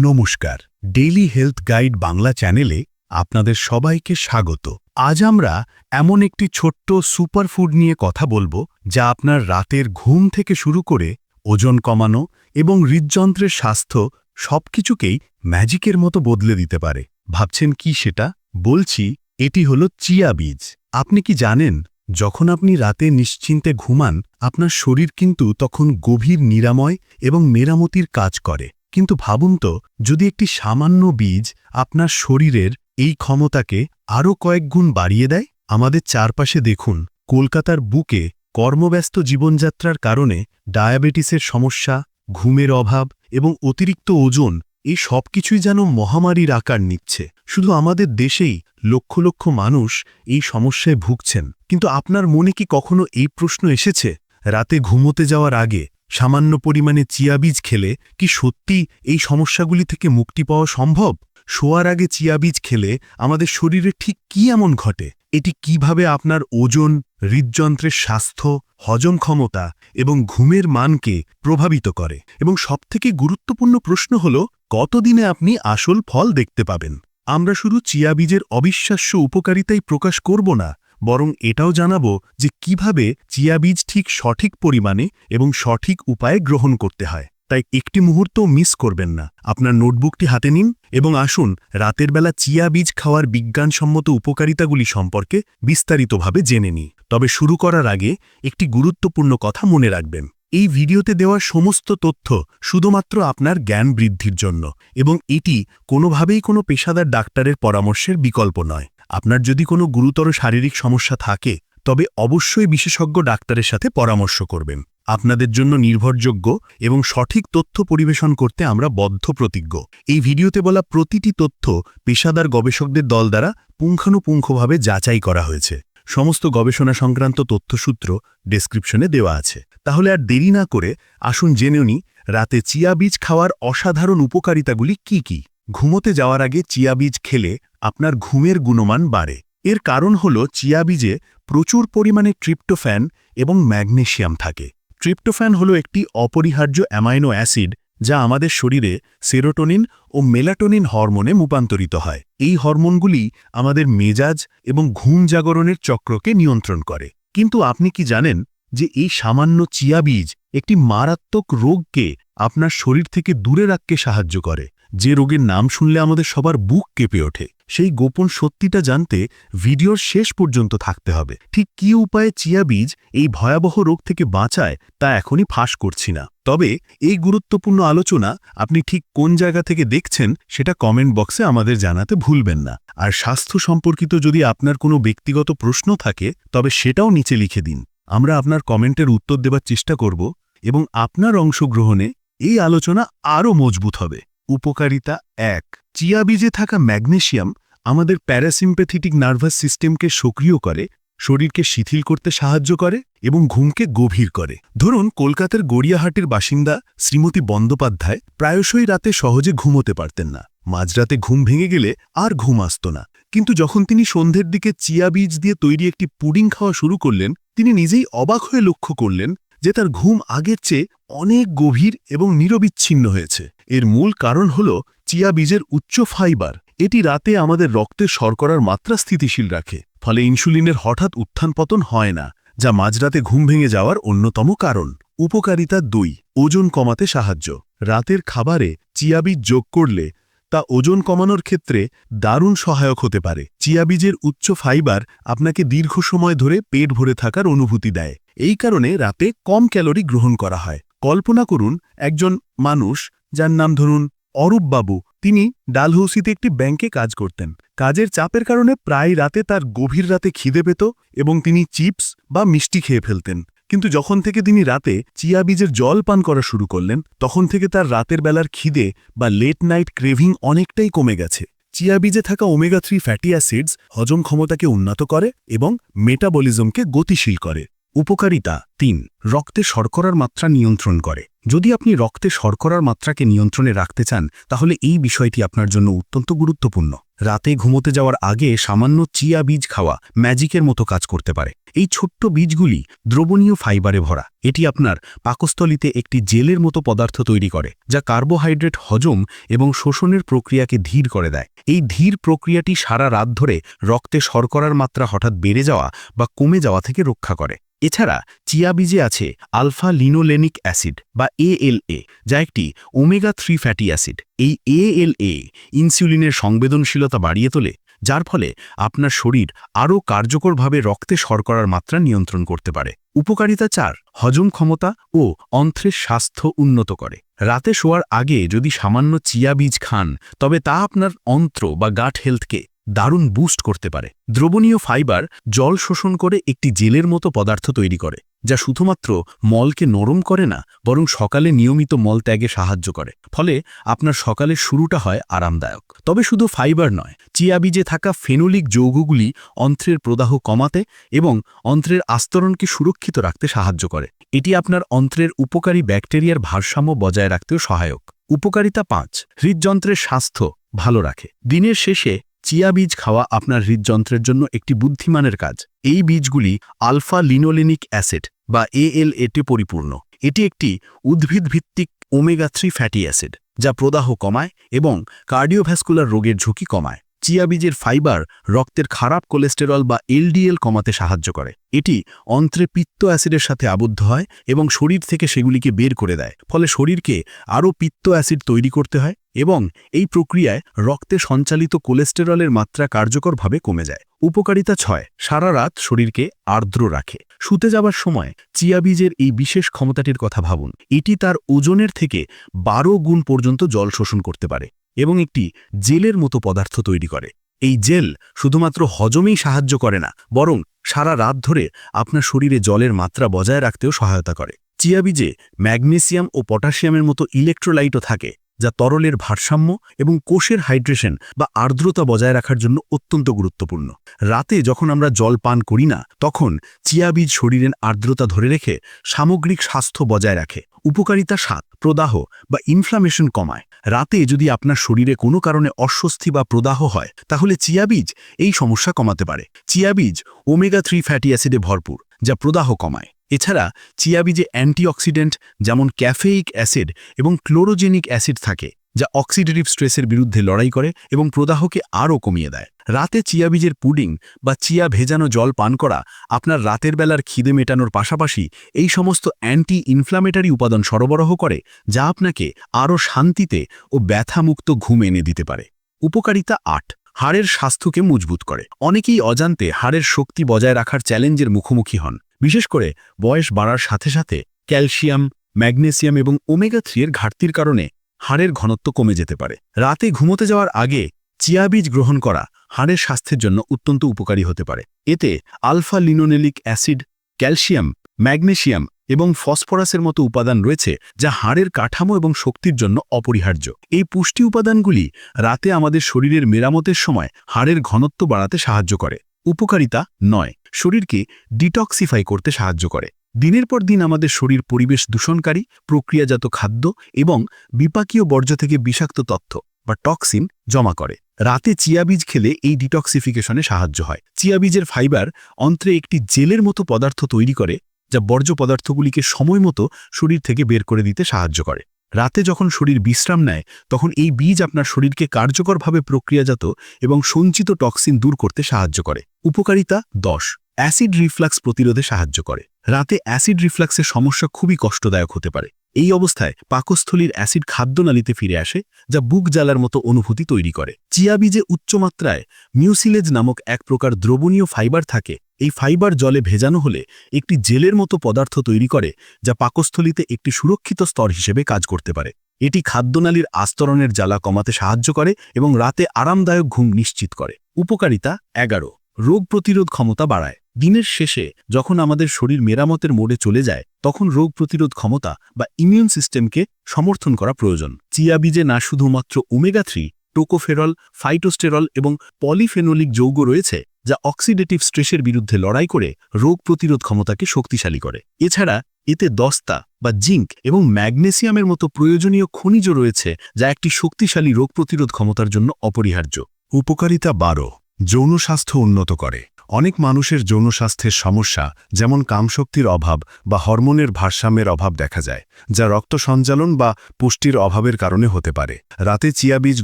নমস্কার। Daily health guide Bangla চ্যানেলে আপনাদের সবাইকে স্বাগত। আজ আমরা এমন একটি ছোট্ট সুপারফুড নিয়ে কথা বলব, যা আপনার রাতের ঘুম থেকে শুরু করে ওজন কমানো এবং হৃদযন্ত্রের স্বাস্থ্য সবকিছুকেই ম্যাজিকের মতো বদলে দিতে পারে। ভাবছেন কি সেটা? বলছি, এটি হলো চিয়া বীজ। আপনি কি জানেন, যখন আপনি রাতে নিশ্চিন্তে ঘুমান, আপনার শরীর কিন্তু তখন গভীর নিরাময় এবং মেরামতির কাজ করে। কিন্তু ভাবুন তো, যদি একটি সামান্য বীজ আপনার শরীরের এই ক্ষমতাকে আরও কয়েক গুণ বাড়িয়ে দেয়? আমাদের চারপাশে দেখুন, কলকাতার বুকে কর্মব্যস্ত জীবনযাত্রার কারণে ডায়াবেটিসের সমস্যা, ঘুমের অভাব এবং অতিরিক্ত ওজন এই সব কিছুই যেন মহামারীর আকার নিচ্ছে। শুধু আমাদের দেশেই লক্ষ লক্ষ মানুষ এই সমস্যায় ভুগছেন। কিন্তু আপনার মনে কি কখনো এই প্রশ্ন এসেছে? রাতে ঘুমোতে যাওয়ার আগে সামান্য পরিমাণে চিয়া বীজ খেলে কি সত্যি এই সমস্যাগুলি থেকে মুক্তি পাওয়া সম্ভব? শোয়ার আগে চিয়া বীজ খেলে আমাদের শরীরে ঠিক কি এমন ঘটে? এটি কীভাবে আপনার ওজন, হৃদযন্ত্রের স্বাস্থ্য, হজম ক্ষমতা এবং ঘুমের মানকে প্রভাবিত করে? এবং সবথেকে গুরুত্বপূর্ণ প্রশ্ন হল, কতদিনে আপনি আসল ফল দেখতে পাবেন? আমরা শুধু চিয়া বীজের অবিশ্বাস্য উপকারিতাই প্রকাশ করব না বরং এটাও জানাব যে কীভাবে চিয়া বীজ ঠিক সঠিক পরিমাণে এবং সঠিক উপায়ে গ্রহণ করতে হয়। তাই একটি মুহূর্তও মিস করবেন না। আপনার নোটবুকটি হাতে নিন এবং আসুন রাতের বেলা চিয়া বীজ খাওয়ার বিজ্ঞানসম্মত উপকারিতাগুলি সম্পর্কে বিস্তারিতভাবে জেনে নিই। তবে শুরু করার আগে একটি গুরুত্বপূর্ণ কথা মনে রাখবেন। এই ভিডিওতে দেওয়া সমস্ত তথ্য শুধুমাত্র আপনার জ্ঞান বৃদ্ধির জন্য এবং এটি কোনোভাবেই কোনো পেশাদার ডাক্তারের পরামর্শের বিকল্প নয়। আপনার যদি কোনো গুরুতর শারীরিক সমস্যা থাকে, তবে অবশ্যই বিশেষজ্ঞ ডাক্তারের সাথে পরামর্শ করবেন। আপনাদের জন্য নির্ভরযোগ্য এবং সঠিক তথ্য পরিবেশন করতে আমরা বদ্ধ প্রতিজ্ঞ এই ভিডিওতে বলা প্রতিটি তথ্য পেশাদার গবেষকদের দল দ্বারা পুঙ্খানুপুঙ্খভাবে যাচাই করা হয়েছে। সমস্ত গবেষণা সংক্রান্ত তথ্যসূত্র ডেসক্রিপশনে দেওয়া আছে। তাহলে আর দেরি না করে আসুন জেনে নি, রাতে চিয়া বীজ খাওয়ার অসাধারণ উপকারিতাগুলি কি কি? ঘুমোতে যাওয়ার আগে চিয়া বীজ খেলে আপনার ঘুমের গুণমান বাড়ে। এর কারণ হল চিয়া বীজে প্রচুর পরিমাণে ট্রিপ্টোফ্যান এবং ম্যাগনেশিয়াম থাকে। ট্রিপ্টোফ্যান হল একটি অপরিহার্য অ্যামাইনো অ্যাসিড যা আমাদের শরীরে সেরোটোনিন ও মেলাটোনিন হরমোনে রূপান্তরিত হয়। এই হরমোনগুলি আমাদের মেজাজ এবং ঘুম জাগরণের চক্রকে নিয়ন্ত্রণ করে। কিন্তু আপনি কি জানেন যে এই সামান্য চিয়া বীজ একটি মারাত্মক রোগকে আপনার শরীর থেকে দূরে রাখতে সাহায্য করে? যে রোগের নাম শুনলে আমাদের সবার বুক কেঁপে ওঠে। সেই গোপন সত্যিটা জানতে ভিডিওর শেষ পর্যন্ত থাকতে হবে। ঠিক কি উপায়ে চিয়া বীজ এই ভয়াবহ রোগ থেকে বাঁচায় তা এখনই ফাঁস করছি না। তবে এই গুরুত্বপূর্ণ আলোচনা আপনি ঠিক কোন জায়গা থেকে দেখছেন সেটা কমেন্ট বক্সে আমাদের জানাতে ভুলবেন না। আর স্বাস্থ্য সম্পর্কিত যদি আপনার কোনো ব্যক্তিগত প্রশ্ন থাকে, তবে সেটাও নিচে লিখে দিন। আমরা আপনার কমেন্টের উত্তর দেবার চেষ্টা করব এবং আপনার অংশগ্রহণে এই আলোচনা আরও মজবুত হবে। উপকারিতা এক। চিয়া বীজে থাকা ম্যাগনেশিয়াম আমাদের প্যারাসিম্প্যাথেটিক নার্ভাস সিস্টেমকে সক্রিয় করে, শরীরকে শিথিল করতে সাহায্য করে এবং ঘুমকে গভীর করে। ধরুন, কলকাতার গড়িয়াহাটের বাসিন্দা শ্রীমতী বন্দ্যোপাধ্যায় প্রায়শই রাতে সহজে ঘুমোতে পারতেন না। মাঝরাতে ঘুম ভেঙে গেলে আর ঘুম আসত না। কিন্তু যখন তিনি সন্ধ্যের দিকে চিয়া বীজ দিয়ে তৈরি একটি পুডিং খাওয়া শুরু করলেন, তিনি নিজেই অবাক হয়ে লক্ষ্য করলেন যে তার ঘুম আগের চেয়ে অনেক গভীর এবং নিরবিচ্ছিন্ন হয়েছে। এর মূল কারণ হল চিয়া বীজের উচ্চ ফাইবার। এটি রাতে আমাদের রক্তের শর্করার মাত্রা স্থিতিশীল রাখে, ফলে ইনসুলিনের হঠাৎ উত্থান পতন হয় না, যা মাঝরাতে ঘুম ভেঙে যাওয়ার অন্যতম কারণ। উপকারিতা দুই, ওজন কমাতে সাহায্য। রাতের খাবারে চিয়াবীজ যোগ করলে তা ওজন কমানোর ক্ষেত্রে দারুণ সহায়ক হতে পারে। চিয়াবীজের উচ্চ ফাইবার আপনাকে দীর্ঘ সময় ধরে পেট ভরে থাকার অনুভূতি দেয়। এই কারণে রাতে কম ক্যালোরি গ্রহণ করা হয়। কল্পনা করুন, একজন মানুষ, যার নাম ধরুন অরূপ বাবু, তিনি ডালহৌসিতে একটি ব্যাংকে কাজ করতেন। কাজের চাপের কারণে প্রায় রাতে তার গভীর রাতে খিদে পেত এবং তিনি চিপস বা মিষ্টি খেয়ে ফেলতেন। কিন্তু যখন থেকে তিনি রাতে চিয়া বীজের জল পান করা শুরু করলেন, তখন থেকে তার রাতের বেলার খিদে বা লেট নাইট ক্রেভিং অনেকটাই কমে গেছে। চিয়া বীজে থাকা ওমেগা থ্রি ফ্যাটি অ্যাসিডস হজম ক্ষমতাকে উন্নত করে এবং মেটাবলিজমকে গতিশীল করে। উপকারিতা তিন, রক্তে শর্করার মাত্রা নিয়ন্ত্রণ করে। যদি আপনি রক্তে শর্করার মাত্রাকে নিয়ন্ত্রণে রাখতে চান, তাহলে এই বিষয়টি আপনার জন্য অত্যন্ত গুরুত্বপূর্ণ। রাতে ঘুমোতে যাওয়ার আগে সামান্য চিয়া বীজ খাওয়া ম্যাজিকের মতো কাজ করতে পারে। এই ছোট্ট বীজগুলি দ্রবণীয় ফাইবারে ভরা। এটি আপনার পাকস্থলিতে একটি জেলের মতো পদার্থ তৈরি করে, যা কার্বোহাইড্রেট হজম এবং শোষণের প্রক্রিয়াকে ধীর করে দেয়। এই ধীর প্রক্রিয়াটি সারা রাত ধরে রক্তে শর্করার মাত্রা হঠাৎ বেড়ে যাওয়া বা কমে যাওয়া থেকে রক্ষা করে। এছাড়া চিয়া বীজে আছে আলফা লিনোলেনিক অ্যাসিড বা এএলএ, যা একটি ওমেগা থ্রি ফ্যাটি অ্যাসিড। এই এএলএ ইনসুলিনের সংবেদনশীলতা বাড়িয়ে তোলে, যার ফলে আপনার শরীর আরও কার্যকরভাবে রক্তে শর্করার মাত্রা নিয়ন্ত্রণ করতে পারে। উপকারিতা চার, হজম ক্ষমতা ও অন্ত্রের স্বাস্থ্য উন্নত করে। রাতে শোয়ার আগে যদি সামান্য চিয়া বীজ খান, তবে তা আপনার অন্ত্র বা গাট হেলথকে দারুণ বুস্ট করতে পারে। দ্রবণীয় ফাইবার জল শোষণ করে একটি জেলের মতো পদার্থ তৈরি করে, যা শুধুমাত্র মলকে নরম করে না, বরং সকালে নিয়মিত মল ত্যাগে সাহায্য করে। ফলে আপনার সকালের শুরুটা হয় আরামদায়ক। তবে শুধু ফাইবার নয়, চিয়া বীজে থাকা ফেনোলিক যৌগগুলি অন্ত্রের প্রদাহ কমাতে এবং অন্ত্রের আস্তরণকে সুরক্ষিত রাখতে সাহায্য করে। এটি আপনার অন্ত্রের উপকারী ব্যাকটেরিয়ার ভারসাম্য বজায় রাখতেও সহায়ক। উপকারিতা পাঁচ, হৃদযন্ত্রের স্বাস্থ্য ভালো রাখে। দিনের শেষে চিয়া বীজ খাওয়া আপনার হৃদযন্ত্রের জন্য একটি বুদ্ধিমানের কাজ। এই বীজগুলি আলফা লিনোলিনিক অ্যাসিড বা এএলএটে পরিপূর্ণ। এটি একটি উদ্ভিদভিত্তিক ওমেগা থ্রি ফ্যাটি অ্যাসিড, যা প্রদাহ কমায় এবং কার্ডিওভ্যাসকুলার রোগের ঝুঁকি কমায়। চিয়া বীজের ফাইবার রক্তের খারাপ কোলেস্টেরল বা এলডিএল কমাতে সাহায্য করে। এটি অন্ত্রে পিত্ত অ্যাসিডের সাথে আবদ্ধ হয় এবং শরীর থেকে সেগুলিকে বের করে দেয়। ফলে শরীরকে আরও পিত্ত অ্যাসিড তৈরি করতে হয় এবং এই প্রক্রিয়ায় রক্তে সঞ্চালিত কোলেস্টেরলের মাত্রা কার্যকরভাবে কমে যায়। উপকারিতা ছয়, সারা রাত শরীরকে আর্দ্র রাখে। শুতে যাবার সময় চিয়া বীজের এই বিশেষ ক্ষমতাটির কথা ভাবুন। এটি তার ওজনের থেকে বারো গুণ পর্যন্ত জল শোষণ করতে পারে। এবং একটি জেলের মতো পদার্থ তৈরি করে। এই জেল শুধুমাত্র হজমেই সাহায্য করে না, বরং সারা রাত ধরে আপনার শরীরে জলের মাত্রা বজায় রাখতেও সহায়তা করে। চিয়া বীজে ম্যাগনেসিয়াম ও পটাশিয়ামের মতো ইলেকট্রোলাইটও থাকে, যা তরলের ভারসাম্য এবং কোষের হাইড্রেশন বা আর্দ্রতা বজায় রাখার জন্য অত্যন্ত গুরুত্বপূর্ণ। রাতে যখন আমরা জল পান করি না, তখন চিয়া বীজ শরীরের আর্দ্রতা ধরে রেখে সামগ্রিক স্বাস্থ্য বজায় রাখে। উপকারিতা সাত প্রদাহ বা ইনফ্লামেশন কমায়। রাতে যদি আপনার শরীরে কোনো কারণে অস্বস্তি বা প্রদাহ হয়, তাহলে চিয়া বীজ এই সমস্যা কমাতে পারে। চিয়া বীজ ওমেগা থ্রি ফ্যাটি অ্যাসিডে ভরপুর, যা প্রদাহ কমায়। এছাড়া চিয়া বীজে অ্যান্টিঅক্সিডেন্ট যেমন ক্যাফেইক অ্যাসিড এবং ক্লোরোজেনিক অ্যাসিড থাকে। যা অক্সিডেটিভ স্ট্রেসের বিরুদ্ধে লড়াই করে এবং প্রদাহকে আরও কমিয়ে দেয়। রাতে চিয়া বীজের পুডিং বা চিয়া ভেজানো জল পান করা আপনার রাতের বেলার খিদে মেটানোর পাশাপাশি এই সমস্ত অ্যান্টি ইনফ্লামেটারি উপাদান সরবরাহ করে যা আপনাকে আরও শান্তিতে ও ব্যথামুক্ত ঘুম এনে দিতে পারে। উপকারিতা আট, হাড়ের স্বাস্থ্যকে মজবুত করে। অনেকেই অজান্তে হাড়ের শক্তি বজায় রাখার চ্যালেঞ্জের মুখোমুখি হন। বিশেষ করে বয়স বাড়ার সাথে সাথে ক্যালসিয়াম, ম্যাগনেসিয়াম এবং ওমেগা থ্রি এর ঘাটতির কারণে হাড়ের ঘনত্ব কমে যেতে পারে। রাতে ঘুমোতে যাওয়ার আগে চিয়া বীজ গ্রহণ করা হাড়ের স্বাস্থ্যের জন্য অত্যন্ত উপকারী হতে পারে। এতে alpha linolenic acid, calcium magnesium এবং ফসফরাসের মতো উপাদান রয়েছে যা হাড়ের কাঠামো এবং শক্তির জন্য অপরিহার্য। এই পুষ্টি উপাদানগুলি রাতে আমাদের শরীরের মেরামতের সময় হাড়ের ঘনত্ব বাড়াতে সাহায্য করে। উপকারিতা নয়, শরীরকে ডিটক্সিফাই করতে সাহায্য করে। দিনের পর দিন আমাদের শরীর পরিবেশ দূষণকারী, প্রক্রিয়াজাত খাদ্য এবং বিপাকীয় বর্জ্য থেকে বিষাক্ত তথ্য বা টক্সিন জমা করে। রাতে চিয়া বীজ খেলে এই ডিটক্সিফিকেশনে সাহায্য হয়। চিয়া বীজের ফাইবার অন্ত্রে একটি জেলের মতো পদার্থ তৈরি করে, যা বর্জ্য পদার্থগুলিকে সময় মতো শরীর থেকে বের করে দিতে সাহায্য করে। রাতে যখন শরীর বিশ্রাম নেয়, তখন এই বীজ আপনার শরীরকে কার্যকরভাবে প্রক্রিয়াজাত এবং সঞ্চিত টক্সিন দূর করতে সাহায্য করে। উপকারিতা দশ। অ্যাসিড রিফ্লাক্স প্রতিরোধে সাহায্য করে। রাতে অ্যাসিড রিফ্লাক্সের সমস্যা খুবই কষ্টদায়ক হতে পারে। এই অবস্থায় পাকস্থলীর অ্যাসিড খাদ্যনালীতে ফিরে আসে, যা বুক জ্বালার মতো অনুভূতি তৈরি করে। চিয়া বীজে উচ্চমাত্রায় মিউসিলেজ নামক এক প্রকার দ্রবণীয় ফাইবার থাকে। এই ফাইবার জলে ভেজানো হলে একটি জেলের মতো পদার্থ তৈরি করে, যা পাকস্থলীতে একটি সুরক্ষিত স্তর হিসেবে কাজ করতে পারে। এটি খাদ্যনালীর আস্তরণের জ্বালা কমাতে সাহায্য করে এবং রাতে আরামদায়ক ঘুম নিশ্চিত করে। উপকারিতা এগারো। রোগ প্রতিরোধ ক্ষমতা বাড়ায়। দিনের শেষে যখন আমাদের শরীর মেরামতের মোড়ে চলে যায়, তখন রোগ প্রতিরোধ ক্ষমতা বা ইমিউন সিস্টেমকে সমর্থন করা প্রয়োজন। চিয়া বীজে না শুধুমাত্র ওমেগা থ্রি টোকোফেরল ফাইটোস্টেরল এবং পলিফেনোলিক যৌগ রয়েছে, যা অক্সিডেটিভ স্ট্রেসের বিরুদ্ধে লড়াই করে রোগ প্রতিরোধ ক্ষমতাকে শক্তিশালী করে। এছাড়া এতে দস্তা বা জিঙ্ক এবং ম্যাগনেসিয়ামের মতো প্রয়োজনীয় খনিজ রয়েছে, যা একটি শক্তিশালী রোগ প্রতিরোধ ক্ষমতার জন্য অপরিহার্য। উপকারিতা বারো, যৌন স্বাস্থ্য উন্নত করে। অনেক মানুষের যৌন স্বাস্থ্যের সমস্যা, যেমন কামশক্তির অভাব বা হরমোনের ভারসাম্যের অভাব দেখা যায়, যা রক্ত সঞ্চালন বা পুষ্টির অভাবের কারণে হতে পারে। রাতে চিয়া বীজ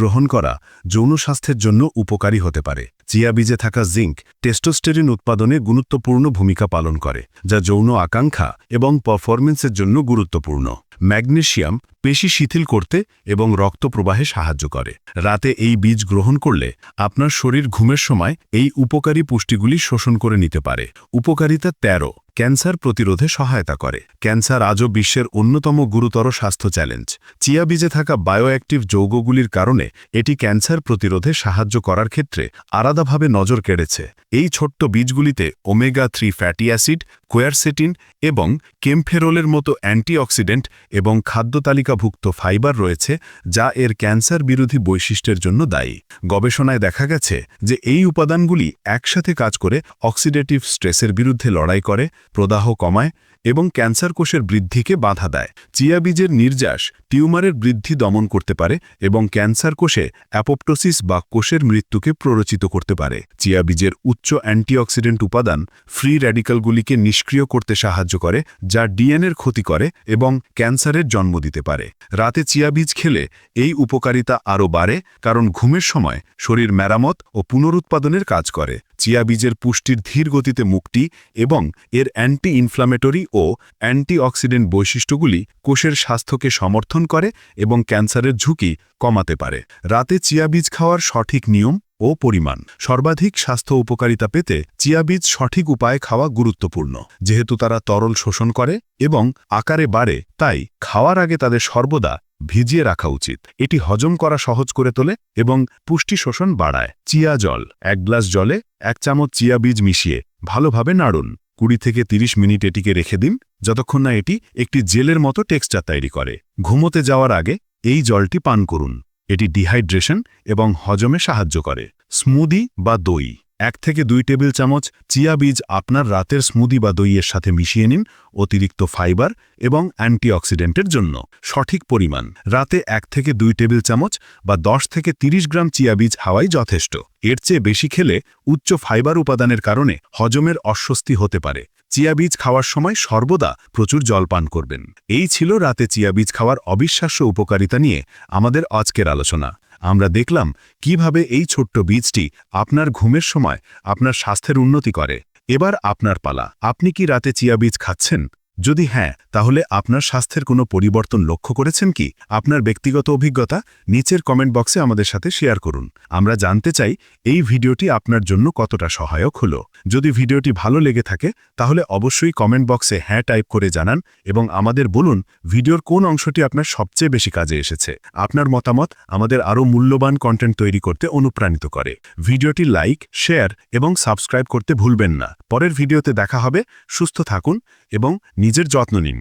গ্রহণ করা যৌন স্বাস্থ্যের জন্য উপকারী হতে পারে। চিয়া বীজে থাকা জিঙ্ক টেস্টোস্টেরিন উৎপাদনে গুরুত্বপূর্ণ ভূমিকা পালন করে, যা যৌন আকাঙ্ক্ষা এবং পারফরমেন্সের জন্য গুরুত্বপূর্ণ। ম্যাগনেশিয়াম পেশি শিথিল করতে এবং রক্ত প্রবাহে সাহায্য করে। রাতে এই বীজ গ্রহণ করলে আপনার শরীর ঘুমের সময় এই উপকারী পুষ্টিগুলি শোষণ করে নিতে পারে। উপকারিতা ১৩ ক্যান্সার প্রতিরোধে সহায়তা করে। ক্যান্সার আজও বিশ্বের অন্যতম গুরুতর স্বাস্থ্য চ্যালেঞ্জ। চিয়া বীজে থাকা বায়োঅ্যাক্টিভ যৌগগুলির কারণে এটি ক্যান্সার প্রতিরোধে সাহায্য করার ক্ষেত্রে আলাদাভাবে নজর কেড়েছে। এই ছোট্ট বীজগুলিতে omega three fatty acid, quercetin এবং কেমফেরোলের মতো অ্যান্টিঅক্সিডেন্ট এবং খাদ্য তালিকাভুক্ত ফাইবার রয়েছে যা এর ক্যান্সার বিরোধী বৈশিষ্ট্যের জন্য দায়ী। গবেষণায় দেখা গেছে যে এই উপাদানগুলি একসাথে কাজ করে অক্সিডেটিভ স্ট্রেসের বিরুদ্ধে লড়াই করে, প্রদাহ কমায় এবং ক্যান্সার কোষের বৃদ্ধিকে বাধা দেয়। চিয়া বীজের নির্যাস টিউমারের বৃদ্ধি দমন করতে পারে এবং ক্যান্সার কোষে অ্যাপোপ্টোসিস বা কোষের মৃত্যুকে প্ররোচিত করতে পারে। চিয়া বীজের উচ্চ অ্যান্টিঅক্সিডেন্ট উপাদান ফ্রি র্যাডিক্যালগুলিকে নিষ্ক্রিয় করতে সাহায্য করে, যা ডিএনএর ক্ষতি করে এবং ক্যান্সারের জন্ম দিতে পারে। রাতে চিয়া বীজ খেলে এই উপকারিতা আরও বাড়ে, কারণ ঘুমের সময় শরীর মেরামত ও পুনরুৎপাদনের কাজ করে। চিয়া বীজের পুষ্টির ধীর গতিতে মুক্তি এবং এর অ্যান্টি ইনফ্লামেটরি ও অ্যান্টিঅক্সিডেন্ট বৈশিষ্ট্যগুলি কোষের স্বাস্থ্যকে সমর্থন করে এবং ক্যান্সারের ঝুঁকি কমাতে পারে। রাতে চিয়া বীজ খাওয়ার সঠিক নিয়ম ও পরিমাণ। সর্বাধিক স্বাস্থ্য উপকারিতা পেতে চিয়া বীজ সঠিক উপায়ে খাওয়া গুরুত্বপূর্ণ। যেহেতু তারা তরল শোষণ করে এবং আকারে বাড়ে, তাই খাওয়ার আগে তাদের সর্বদা ভিজিয়ে রাখা উচিত। এটি হজম করা সহজ করে তোলে এবং পুষ্টি শোষণ বাড়ায়। চিয়া জল, এক গ্লাস জলে এক চামচ চিয়া বীজ মিশিয়ে ভালোভাবে নাড়ুন। কুড়ি থেকে ৩০ মিনিট এটিকে রেখে দিন, যতক্ষণ না এটি একটি জেলের মতো টেক্সচার তৈরি করে। ঘুমোতে যাওয়ার আগে এই জলটি পান করুন। এটি ডিহাইড্রেশন এবং হজমে সাহায্য করে। স্মুদি বা দই। এক থেকে দুই টেবিল চামচ চিয়া বীজ আপনার রাতের স্মুদি বা দইয়ের সাথে মিশিয়ে নিন অতিরিক্ত ফাইবার এবং অ্যান্টিঅক্সিডেন্টের জন্য। সঠিক পরিমাণ। রাতে এক থেকে দুই টেবিল চামচ বা 10 থেকে 30 গ্রাম চিয়া বীজ হাওয়াই যথেষ্ট। এর চেয়ে বেশি খেলে উচ্চ ফাইবার উপাদানের কারণে হজমের অস্বস্তি হতে পারে। চিয়া বীজ খাওয়ার সময় সর্বদা প্রচুর জল পান করবেন। এই ছিল রাতে চিয়া বীজ খাওয়ার অবিশ্বাস্য উপকারিতা নিয়ে আমাদের আজকের আলোচনা। আমরা দেখলাম কীভাবে এই ছোট্ট বীজটি আপনার ঘুমের সময় আপনার স্বাস্থ্যের উন্নতি করে। এবার আপনার পালা। আপনি কি রাতে চিয়া বীজ খাচ্ছেন? যদি হ্যাঁ তাহলে আপনার স্বাস্থ্যের কোনো পরিবর্তন লক্ষ্য করেছেন কি? আপনার ব্যক্তিগত অভিজ্ঞতা নিচের কমেন্ট বক্সে আমাদের সাথে শেয়ার করুন। আমরা জানতে চাই, এই ভিডিওটি আপনার জন্য কতটা সহায়ক হলো? যদি ভিডিওটি ভালো লেগে থাকে, তাহলে অবশ্যই কমেন্ট বক্সে হ্যাঁ টাইপ করে জানান এবং আমাদের বলুন, ভিডিওর কোন অংশটি আপনার সবচেয়ে বেশি কাজে এসেছে? আপনার মতামত আমাদের আরও মূল্যবান কন্টেন্ট তৈরি করতে অনুপ্রাণিত করে। ভিডিওটি লাইক, শেয়ার এবং সাবস্ক্রাইব করতে ভুলবেন না। পরের ভিডিওতে দেখা হবে। সুস্থ থাকুন। এবং নিজের যত্ন নিন।